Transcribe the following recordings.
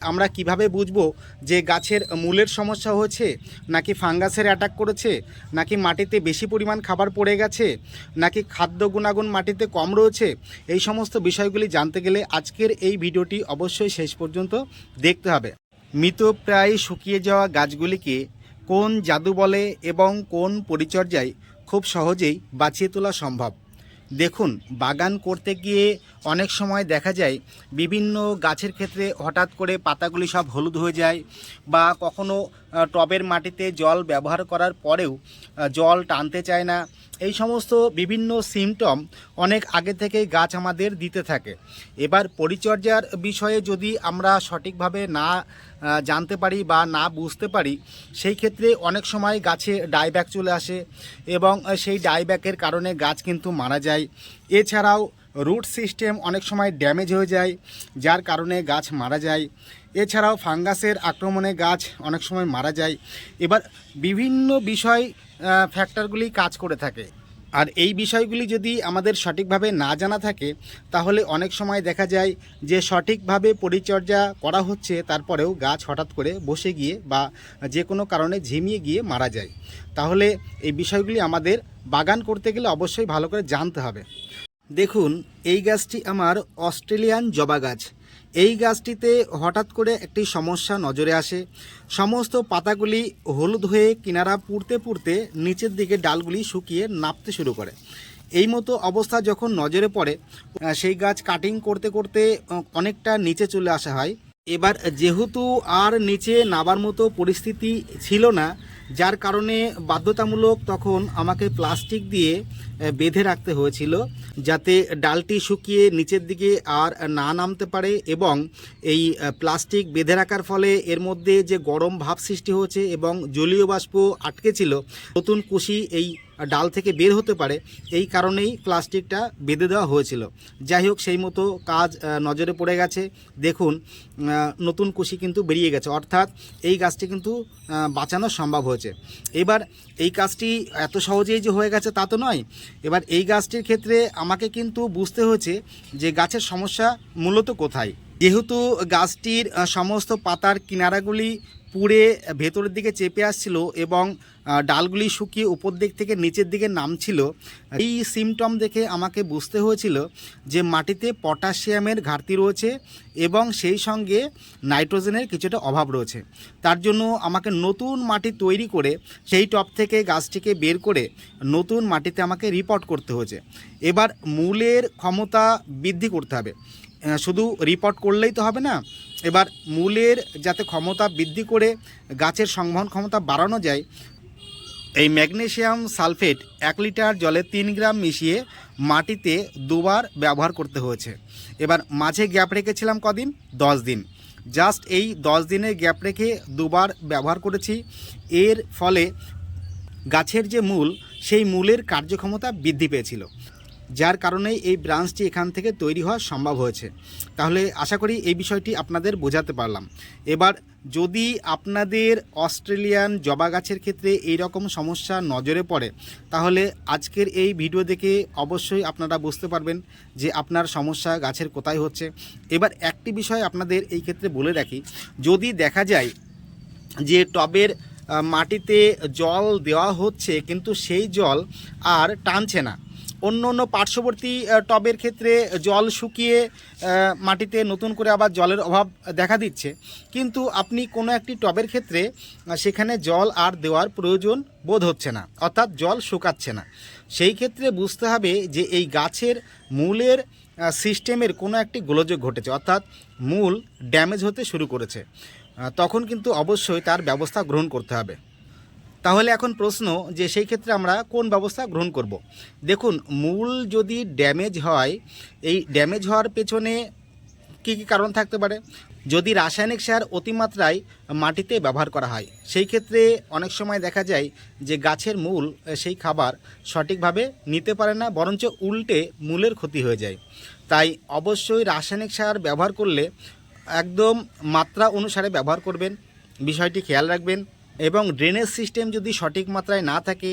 আমরা কীভাবে বুঝব যে গাছের মূলের সমস্যা হয়েছে নাকি ফাঙ্গাসের অ্যাটাক করেছে? নাকি মাটিতে বেশি পরিমাণ খাবার পড়ে গেছে? নাকি খাদ্য গুণাগুণ মাটিতে কম রয়েছে? এই সমস্ত বিষয়গুলি জানতে গেলে আজকের এই ভিডিওটি অবশ্যই শেষ পর্যন্ত দেখতে হবে। মৃত প্রায় শুকিয়ে যাওয়া গাছগুলিকে কোন জাদু বলে এবং কোন পরিচর্যায় খুব সহজেই বাঁচিয়ে তোলা সম্ভব? দেখুন, বাগান করতে গিয়ে অনেক সময় দেখা যায় বিভিন্ন গাছের ক্ষেত্রে হঠাৎ করে পাতাগুলি সব হলুদ হয়ে যায় বা কখনো টবের মাটিতে জল ব্যবহার করার পরেও জল টানতে চায় না। এই সমস্ত বিভিন্ন সিমটম অনেক আগে থেকেই গাছ আমাদের দিতে থাকে। এবার পরিচর্যার বিষয়ে যদি আমরা সঠিকভাবে না জানতে পারি বা না বুঝতে পারি, সেই ক্ষেত্রে অনেক সময় গাছে ডাইব্যাক চলে আসে এবং সেই ডাইব্যাকের কারণে গাছ কিন্তু মারা যায়। এছাড়াও রুট সিস্টেম অনেক সময় ড্যামেজ হয়ে যায়, যার কারণে গাছ মারা যায়। এছাড়াও ফাঙ্গাসের আক্রমণে গাছ অনেক সময় মারা যায়। এবার বিভিন্ন বিষয় ফ্যাক্টরগুলি কাজ করে থাকে। আর এই বিষয়গুলি যদি আমাদের সঠিকভাবে না জানা থাকে, তাহলে অনেক সময় দেখা যায় যে সঠিকভাবে পরিচর্যা করা হচ্ছে, তারপরেও গাছ হঠাৎ করে বসে গিয়ে বা যে কোনো কারণে ঝিমিয়ে গিয়ে মারা যায়। তাহলে এই বিষয়গুলি আমাদের বাগান করতে গেলে অবশ্যই ভালো করে জানতে হবে। দেখুন, এই গাছটি আমার অস্ট্রেলিয়ান জবা গাছ। এই গাছটিতে হঠাৎ করে একটি সমস্যা নজরে আসে। সমস্ত পাতাগুলি হলুদ হয়ে কিনারা পুড়তে পুড়তে নিচের দিকে ডালগুলি শুকিয়ে নাপতে শুরু করে। এই মতো অবস্থা যখন নজরে পড়ে সেই গাছ কাটিং করতে করতে অনেকটা নিচে চলে আসা হয়। এবার যেহেতু আর নিচে নাবার মতো পরিস্থিতি ছিল না, যার কারণে বাধ্যতামূলক তখন আমাকে প্লাস্টিক দিয়ে বেঁধে রাখতে হয়েছিল, যাতে ডালটি শুকিয়ে নিচের দিকে আর না নামতে পারে এবং এই প্লাস্টিক বেঁধে রাখার ফলে এর মধ্যে যে গরম ভাব সৃষ্টি হয়েছে এবং জলীয় বাষ্প আটকে ছিল, নতুন কুশি এই ডাল থেকে বের হতে পারে, এই কারণেই প্লাস্টিকটা বেঁধে দেওয়া হয়েছিল। যাই হোক, সেই মতো কাজ নজরে পড়ে গেছে। দেখুন নতুন কুশি কিন্তু বেরিয়ে গেছে। অর্থাৎ এই গাছটি কিন্তু বাঁচানো সম্ভব হয়েছে। এবার এই কাজটি এত সহজেই যে হয়ে গেছে তা তো নয়। এবার এই গাছটির ক্ষেত্রে আমাকে কিন্তু বুঝতে হয়েছে যে গাছের সমস্যা মূলত কোথায়। যেহেতু গাছটির সমস্ত পাতার কিনারাগুলি পুড়ে ভেতরের দিকে চেপে আসছিল এবং ডালগুলি শুকিয়ে উপর দিক থেকে নিচের দিকে নামছিল। এই সিমটম দেখে আমাকে বুঝতে হয়েছিল যে মাটিতে পটাশিয়ামের ঘাটতি রয়েছে এবং সেই সঙ্গে নাইট্রোজেনের কিছুটা অভাব রয়েছে। তার জন্য আমাকে নতুন মাটি তৈরি করে সেই টপ থেকে গাছটিকে বের করে নতুন মাটিতে আমাকে রিপোর্ট করতে হয়েছে। এবার মূলের ক্ষমতা বৃদ্ধি করতে হবে। শুধু রিপোর্ট করলেই তো হবে না। এবার মূলের যাতে ক্ষমতা বৃদ্ধি করে গাছের সংবহন ক্ষমতা বাড়ানো যায়, এই ম্যাগনেসিয়াম সালফেট এক লিটার জলে তিন গ্রাম মিশিয়ে মাটিতে দুবার ব্যবহার করতে হয়েছে। এবার মাঝে গ্যাপ রেখেছিলাম কদিন? দশ দিন। জাস্ট এই দশ দিনের গ্যাপ রেখে দুবার ব্যবহার করেছি। এর ফলে গাছের যে মূল, সেই মূলের কার্যক্ষমতা বৃদ্ধি পেয়েছিল। যার কারণেই এই ব্রাঞ্চটি এখান থেকে তৈরি হওয়া সম্ভব হয়েছে। তাহলে আশা করি এই বিষয়টি আপনাদের বোঝাতে পারলাম। এবার যদি আপনাদের অস্ট্রেলিয়ান জবা গাছের ক্ষেত্রে এই রকম সমস্যা নজরে পড়ে, তাহলে আজকের এই ভিডিও দেখে অবশ্যই আপনারা বুঝতে পারবেন যে আপনার সমস্যা গাছের কোথায় হচ্ছে। এবার একটি বিষয় আপনাদের এই ক্ষেত্রে বলে রাখি, যদি দেখা যায় যে টবের মাটিতে জল দেওয়া হচ্ছে, কিন্তু সেই জল আর টানছে না অন্য অন্য পার্শ্ববর্তী টবের ক্ষেত্রে জল শুকিয়ে মাটিতে নতুন করে আবার জলের অভাব দেখা দিচ্ছে। কিন্তু আপনি কোনো একটি টবের ক্ষেত্রে সেখানে জল আর দেওয়ার প্রয়োজন বোধ হচ্ছে না, অর্থাৎ জল শুকাচ্ছে না। সেই ক্ষেত্রে বুঝতে হবে যে এই গাছের মূলের সিস্টেমের কোনো একটি গোলযোগ ঘটেছে, অর্থাৎ মূল ড্যামেজ হতে শুরু করেছে। তখন কিন্তু অবশ্যই তার ব্যবস্থা গ্রহণ করতে হবে। তাহলে এখন প্রশ্ন যে সেই ক্ষেত্রে আমরা কোন ব্যবস্থা গ্রহণ করব। দেখুন, মূল যদি ড্যামেজ হয়, এই ড্যামেজ হওয়ার পেছনে কী কী কারণ থাকতে পারে? যদি রাসায়নিক সার অতিমাত্রায় মাটিতে ব্যবহার করা হয়, সেই ক্ষেত্রে অনেক সময় দেখা যায় যে গাছের মূল সেই খাবার সঠিকভাবে নিতে পারে না, বরঞ্চ উল্টে মূলের ক্ষতি হয়ে যায়। তাই অবশ্যই রাসায়নিক সার ব্যবহার করলে একদম মাত্রা অনুসারে ব্যবহার করবেন। বিষয়টি খেয়াল রাখবেন। এবং ড্রেনেজ সিস্টেম যদি সঠিক মাত্রায় না থাকে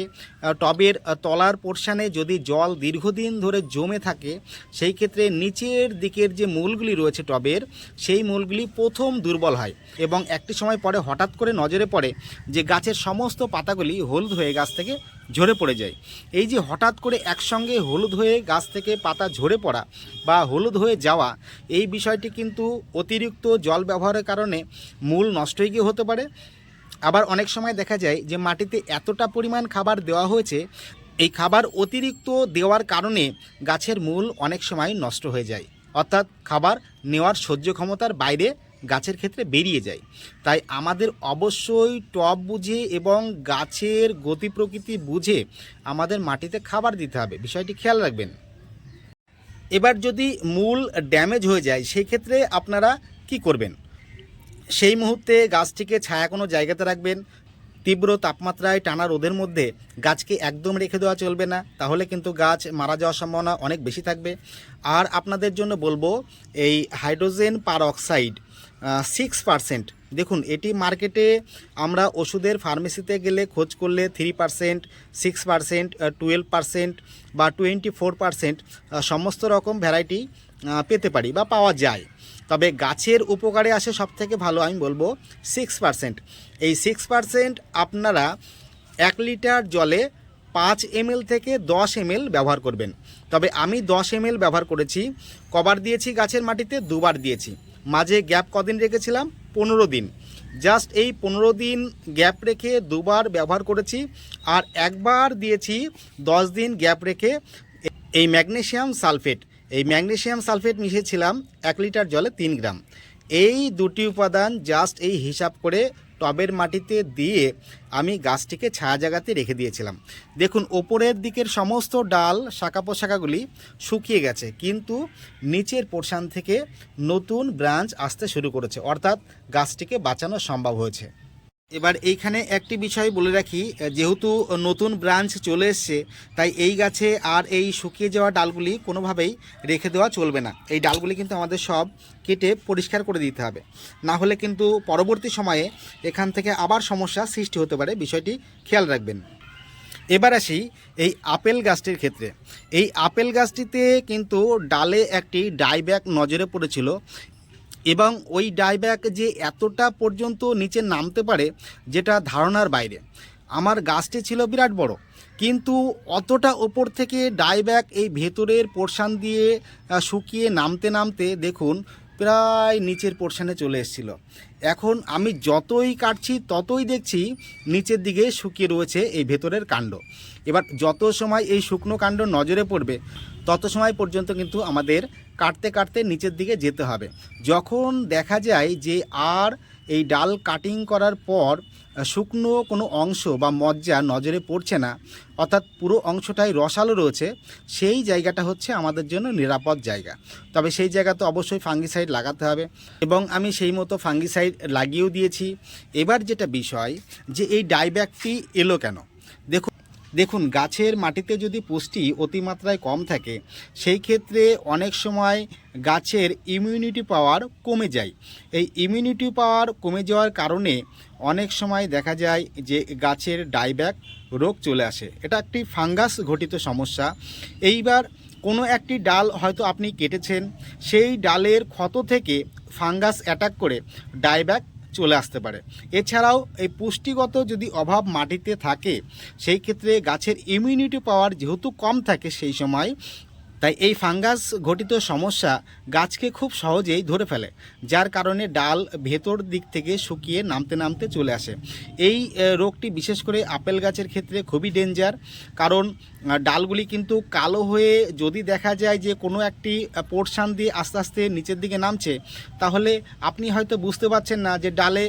টবের তলার পোর্শানে যদি জল দীর্ঘদিন ধরে জমে থাকে, সেই ক্ষেত্রে নিচের দিকের যে মূলগুলি রয়েছে টবের, সেই মূলগুলি প্রথম দুর্বল হয় এবং একটি সময় পরে হঠাৎ করে নজরে পড়ে যে গাছের সমস্ত পাতাগুলি হলুদ হয়ে গাছ থেকে ঝরে পড়ে যায়। এই যে হঠাৎ করে একসঙ্গে হলুদ হয়ে গাছ থেকে পাতা ঝরে পড়া বা হলুদ হয়ে যাওয়া, এই বিষয়টি কিন্তু অতিরিক্ত জল ব্যবহারের কারণে মূল নষ্টই গিয়ে হতে পারে। আবার অনেক সময় দেখা যায় যে মাটিতে এতটা পরিমাণ খাবার দেওয়া হয়েছে, এই খাবার অতিরিক্ত দেওয়ার কারণে গাছের মূল অনেক সময় নষ্ট হয়ে যায়। অর্থাৎ খাবার নেওয়ার সহ্য ক্ষমতার বাইরে গাছের ক্ষেত্রে বেরিয়ে যায়। তাই আমাদের অবশ্যই টব বুঝে এবং গাছের গতি প্রকৃতি বুঝে আমাদের মাটিতে খাবার দিতে হবে। বিষয়টি খেয়াল রাখবেন। এবার যদি মূল ড্যামেজ হয়ে যায় সেই ক্ষেত্রে আপনারা কি করবেন? সেই মুহূর্তে গাছটিকে ছায়া কোনো জায়গাতে রাখবেন। তীব্র তাপমাত্রায় টানা রোদের মধ্যে গাছকে একদম রেখে দেওয়া চলবে না। তাহলে কিন্তু গাছ মারা যাওয়ার সম্ভাবনা অনেক বেশি থাকবে। আর আপনাদের জন্য বলব, এই hydrogen peroxide six percent দেখুন, এটি মার্কেটে আমরা ওষুধের ফার্মেসিতে গেলে খোঁজ করলে three percent six percent twelve percent বা টোয়েন্টি ফোর পারসেন্ট সমস্ত রকম ভ্যারাইটি পেতে পারি বা পাওয়া যায়। তবে গাছের উপকারে আসে সব থেকে ভালো, আমি বলব সিক্স পারসেন্ট এই সিক্স পারসেন্ট আপনারা এক লিটার জলে পাঁচ এমএল থেকে দশ এমএল ব্যবহার করবেন। তবে আমি দশ এমএল ব্যবহার করেছি, কবার দিয়েছি গাছের মাটিতে, দুবার দিয়েছি। মাঝে গ্যাপ কদিন রেখেছিলাম? পনেরো দিন। জাস্ট এই পনেরো দিন গ্যাপ রেখে দুবার ব্যবহার করেছি, আর একবার দিয়েছি, দশ দিন গ্যাপ রেখে এই ম্যাগনেসিয়াম সালফেট এই ম্যাগনেসিয়াম সালফেট মিশিয়েছিলাম এক লিটার জলে তিন গ্রাম। এই দুটি উপাদান জাস্ট এই হিসাব করে টবের মাটিতে দিয়ে আমি গাছটিকে ছায়া জায়গাতে রেখে দিয়েছিলাম। দেখুন, ওপরের দিকের সমস্ত ডাল, শাখা পোশাকাগুলি শুকিয়ে গেছে, কিন্তু নিচের পোর্শান থেকে নতুন ব্রাঞ্চ আসতে শুরু করেছে, অর্থাৎ গাছটিকে বাঁচানো সম্ভব হয়েছে। এবার এইখানে একটি বিষয় বলে রাখি যেহেতু নতুন ব্রাঞ্চ চলে এসছে, তাই এই গাছে আর এই শুকিয়ে যাওয়া ডালগুলি কোনোভাবেই রেখে দেওয়া চলবে না। এই ডালগুলি কিন্তু আমাদের সব কেটে পরিষ্কার করে দিতে হবে। না হলে কিন্তু পরবর্তী সময়ে এখান থেকে আবার সমস্যা সৃষ্টি হতে পারে, বিষয়টি খেয়াল রাখবেন। এবার আসি এই আপেল গাছটির ক্ষেত্রে। এই আপেল গাছটিতে কিন্তু ডালে একটি ডাইব্যাক নজরে পড়েছিল। এবং ওই ডাইব্যাক যে এতটা পর্যন্ত নিচে নামতে পারে, যেটা ধারণার বাইরে। আমার গাছটি ছিল বিরাট বড়, কিন্তু অতটা ওপর থেকে ডাইব্যাক এই ভেতরের পোর্শান দিয়ে শুকিয়ে নামতে নামতে দেখুন, প্রায় নিচের পোর্শানে চলে এসেছিল। এখন আমি যতই কাটছি, ততই দেখছি নিচের দিকে শুকিয়ে রয়েছে এই ভেতরের কাণ্ড। এবার যত সময় এই শুকনো কাণ্ড নজরে পড়বে তত সময় পর্যন্ত কিন্তু আমাদের কাটতে কাটতে নিচের দিকে যেতে হবে। যখন দেখা যায় যে আর এই ডাল কাটিং করার পর শুকনো কোনো অংশ বা মজ্জা নজরে পড়ছে না, অর্থাৎ পুরো অংশটাই রসালো রয়েছে, সেই জায়গাটা হচ্ছে আমাদের জন্য নিরাপদ জায়গা। তবে সেই জায়গাতে অবশ্যই ফাঙ্গিসাইড লাগাতে হবে এবং আমি সেই মতো ফাঙ্গিসাইড লাগিয়েও দিয়েছি। এবার যেটা বিষয় যে এই ডাইব্যাকটি এলো কেন? দেখুন দেখুন, গাছের মাটিতে যদি পুষ্টি অতিমাত্রায় কম থাকে, সেই ক্ষেত্রে অনেক সময় গাছের ইমিউনিটি পাওয়ার কমে যায়। এই ইমিউনিটি পাওয়ার কমে যাওয়ার কারণে অনেক সময় দেখা যায় যে গাছের ডাইব্যাক রোগ চলে আসে। এটা একটি ফাঙ্গাস ঘটিত সমস্যা। এইবার কোনো একটি ডাল হয়তো আপনি কেটেছেন, সেই ডালের ক্ষত থেকে ফাঙ্গাস অ্যাটাক করে ডাইব্যাক চলে আসতে পারে। এছাড়াও এই পুষ্টিগত যদি অভাব মাটিতে থাকে, সেই ক্ষেত্রে গাছের ইমিউনিটি পাওয়ার যেহেতু কম থাকে সেই সময় তাই এই ফাঙ্গাস ঘটিত সমস্যা গাছকে খুব সহজেই ধরে ফেলে, যার কারণে ডাল ভেতর দিক থেকে শুকিয়ে নামতে নামতে চলে আসে। এই রোগটি বিশেষ করে আপেল গাছের ক্ষেত্রে খুবই ডেঞ্জার, কারণ ডালগুলি কিন্তু কালো হয়ে যদি দেখা যায় যে কোনো একটি পোর্শান দিয়ে আস্তে আস্তে নিচের দিকে নামছে, তাহলে আপনি হয়তো বুঝতে পারছেন না যে ডালে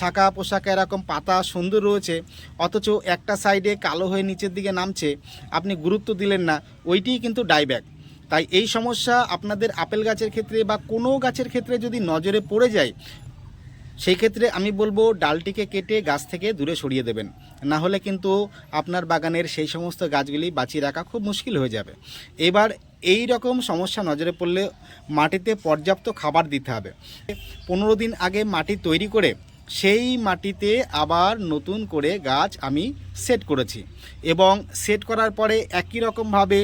শাখা পোশাকা এরকম পাতা সুন্দর রয়েছে, অথচ একটা সাইডে কালো হয়ে নিচের দিকে নামছে, আপনি গুরুত্ব দিলেন না, ওইটিই কিন্তু ডাইব্যাক। তাই এই সমস্যা আপনাদের আপেল গাছের ক্ষেত্রে বা কোনো গাছের ক্ষেত্রে যদি নজরে পড়ে যায়, সেই ক্ষেত্রে আমি বলব ডালটিকে কেটে গাছ থেকে দূরে সরিয়ে দেবেন। না হলে কিন্তু আপনার বাগানের সেই সমস্ত গাছগুলি বাঁচিয়ে রাখা খুব মুশকিল হয়ে যাবে। এবার এই রকম সমস্যা নজরে পড়লে মাটিতে পর্যাপ্ত খাবার দিতে হবে। পনেরো দিন আগে মাটি তৈরি করে সেই মাটিতে আবার নতুন করে গাছ আমি সেট করেছি। এবং সেট করার পরে একই রকমভাবে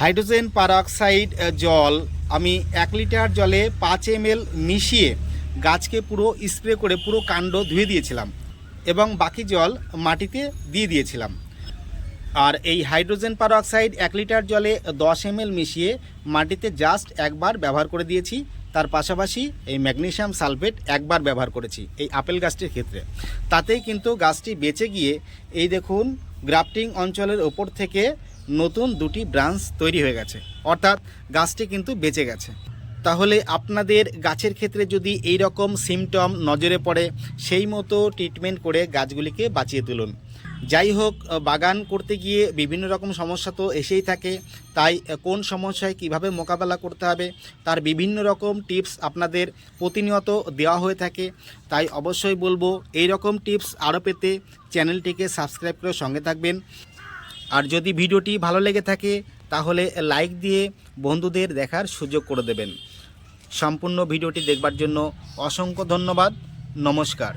হাইড্রোজেন পারঅক্সাইড জল, আমি এক লিটার জলে পাঁচ এম মিশিয়ে গাছকে পুরো স্প্রে করে পুরো কাণ্ড ধুয়ে দিয়েছিলাম এবং বাকি জল মাটিতে দিয়ে দিয়েছিলাম। আর এই হাইড্রোজেন পারঅক্সাইড এক লিটার জলে দশ এম মিশিয়ে মাটিতে জাস্ট একবার ব্যবহার করে দিয়েছি। তার পাশাপাশি এই ম্যাগনেশিয়াম সালফেট একবার ব্যবহার করেছি এই আপেল গাছটির ক্ষেত্রে। তাতেই কিন্তু গাছটি বেঁচে গিয়ে এই দেখুন, গ্রাফটিং অঞ্চলের ওপর থেকে নতুন দুটি ব্রাঞ্চ তৈরি হয়ে গেছে। অর্থাৎ গাছটি কিন্তু বেঁচে গেছে। তাহলে আপনাদের গাছের ক্ষেত্রে যদি এই রকম সিমটম নজরে পড়ে, সেই মতো ট্রিটমেন্ট করে গাছগুলিকে বাঁচিয়ে তুলুন। যাই হোক, বাগান করতে গিয়ে বিভিন্ন রকম সমস্যা তো এসেই থাকে। তাই কোন সমস্যায় কীভাবে মোকাবেলা করতে হবে, তার বিভিন্ন রকম টিপস আপনাদের প্রতিনিয়ত দেওয়া হয়ে থাকে। তাই অবশ্যই বলব, এই রকম টিপস আরও পেতে চ্যানেলটিকে সাবস্ক্রাইব করে সঙ্গে থাকবেন। আর যদি ভিডিওটি ভালো লেগে থাকে, তাহলে লাইক দিয়ে বন্ধুদের দেখার সুযোগ করে দেবেন। সম্পূর্ণ ভিডিওটি দেখবার জন্য অসংখ্য ধন্যবাদ। নমস্কার।